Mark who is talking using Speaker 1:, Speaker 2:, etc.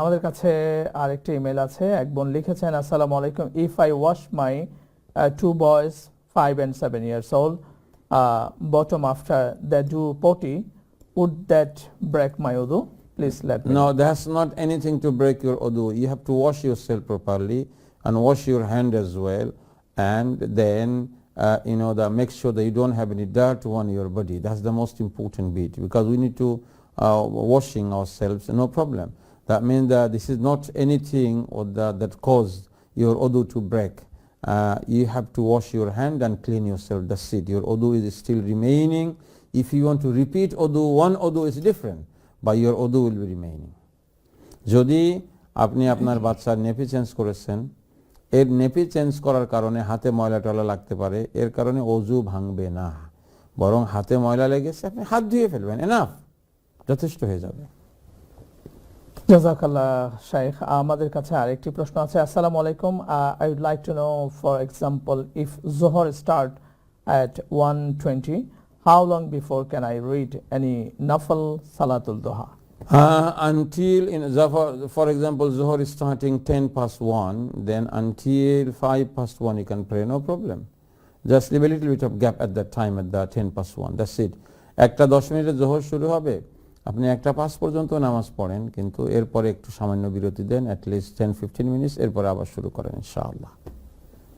Speaker 1: আমাদের কাছে আরেকটি ইমেল আছে এক বোন লিখেছেন আসসালামু আলাইকুম if I wash my two boys five and seven years old bottom after that do potty would that break my উদু please let
Speaker 2: No, that's not anything to break your wudu. You have to wash yourself properly and wash your hand as well. And then, uh, you know, the, make sure that you don't have any dirt on your body. That's the most important bit because we need to uh, washing ourselves, no problem. That means that this is not anything or that, that caused your wudu to break. Uh, you have to wash your hand and clean yourself. That's it. Your wudu is still remaining. If you want to repeat wudu, one wudu is different, but your wudu will be remaining. যদি আপনি আপনার বাচ্চার nappy change করেছেন এর nappy change করার কারণে হাতে ময়লা টয়লা লাগতে পারে এর কারণে অজু ভাঙবে না বরং হাতে ময়লা লেগেছে আপনি হাত ধুয়ে ফেলবেন এনাফ যথেষ্ট হয়ে যাবে
Speaker 1: জাজাকাল্লাহ শাইখ আমাদের কাছে আরেকটি প্রশ্ন আছে আসসালামু আলাইকুম I would like to know for example if Johar start at 1:20 how long before can i read any nafal salatul duha
Speaker 2: Uh, until in Zafar, for example, Zuhur is starting 10 past 1, then until 5 past 1 you can pray, no problem. Just leave a little bit of gap at that time at the 10 past 1, that's it. একটা দশ মিনিটে জোহর শুরু হবে আপনি একটা পাঁচ পর্যন্ত নামাজ পড়েন, কিন্তু এরপরে একটু সামান্য বিরতি then at least ten fifteen minutes এরপরে আবার শুরু করেন, ইনশাআল্লাহ।